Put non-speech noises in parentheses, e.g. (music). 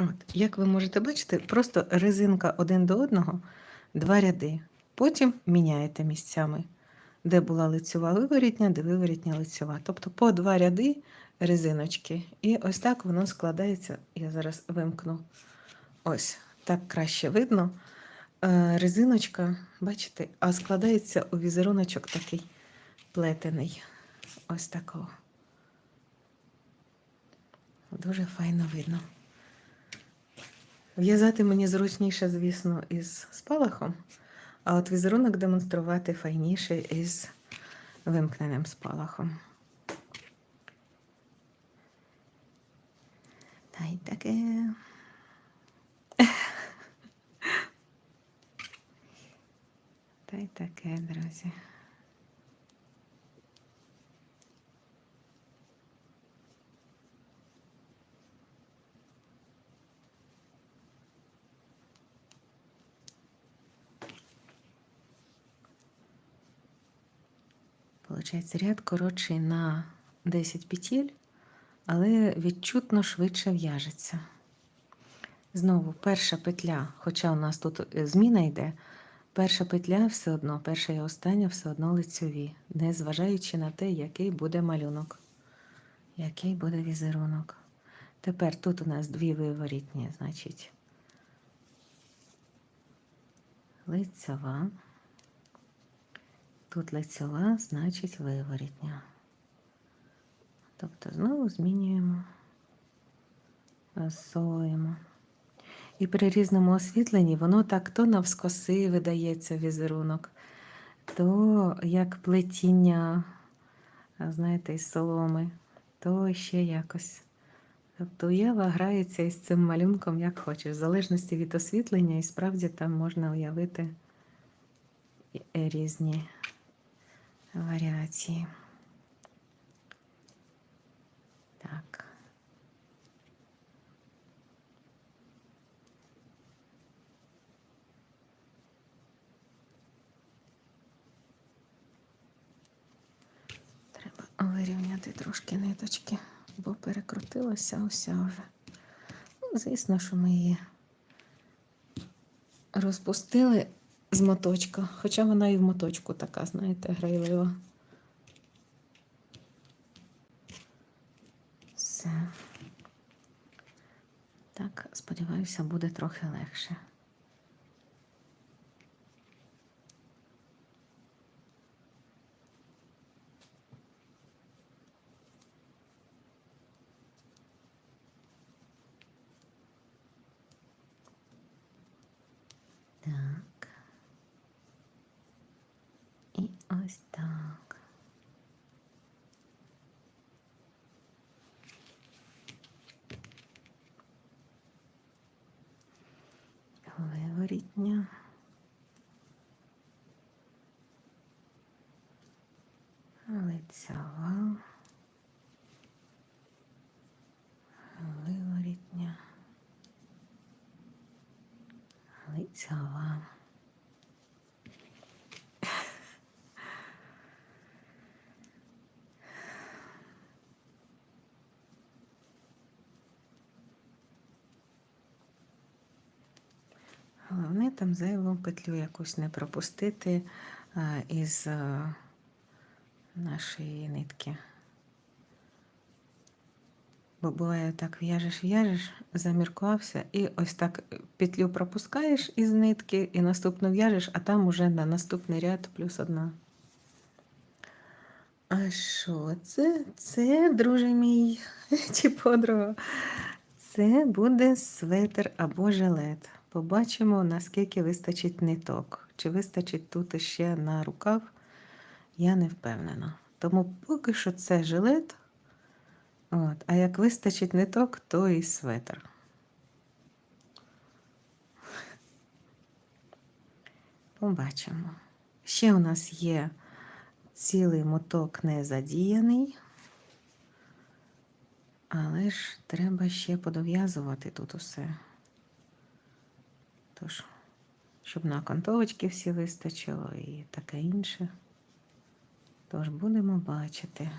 От, як ви можете бачити, просто резинка один до одного, два ряди. Потім міняєте місцями, де була лицьова виворітня, де виворітня лицьова. Тобто по два ряди резиночки. І ось так воно складається. Я зараз вимкну. Ось так краще видно. Е, Резиночка, бачите, а складається у візеруночок такий плетений. Ось такого. Дуже файно видно. В'язати мені зручніше, звісно, із спалахом, а от візерунок демонструвати файніше із вимкненим спалахом. Та й таке. Та й таке, друзі. Получається, ряд коротший на 10 петель, але відчутно швидше в'яжеться. Знову перша петля, хоча у нас тут е, зміна йде, перша петля все одно, перша і остання все одно лицьові, не зважаючи на те, який буде малюнок, який буде візерунок. Тепер тут у нас дві виворітні, значить, лицьова. Тут лицьова, значить виворітня. Тобто знову змінюємо, розсовуємо. І при різному освітленні воно так то навскоси видається візерунок, то як плетіння, знаєте, із соломи, то ще якось. Тобто уява грається із цим малюнком, як хочеш, в залежності від освітлення, і справді там можна уявити різні варіації. Так. Треба вирівняти трошки ниточки, бо перекрутилася уся вже. Ну, звісно, що ми її розпустили з моточка, хоча вона і в моточку така, знаєте, грайлива. Все. Так, сподіваюся, буде трохи легше. Так. І ось так. Виворітня. Лицева. Виворітня. Лицева. Там зайву петлю якусь не пропустити із а, нашої нитки. Бо буває так, в'яжеш, в'яжеш, заміркувався, і ось так петлю пропускаєш із нитки, і наступну в'яжеш, а там уже на наступний ряд плюс одна. А що це? Це, друже мій, (laughs) чи подруга, це буде светр або жилет. Побачимо, наскільки вистачить ниток. Чи вистачить тут ще на рукав, я не впевнена. Тому поки що це жилет. От. А як вистачить ниток, то і светр. Побачимо. Ще у нас є цілий моток не задіяний, але ж треба ще подов'язувати тут усе. Тож, щоб на окантовочки всі вистачило і таке інше. Тож будемо бачити.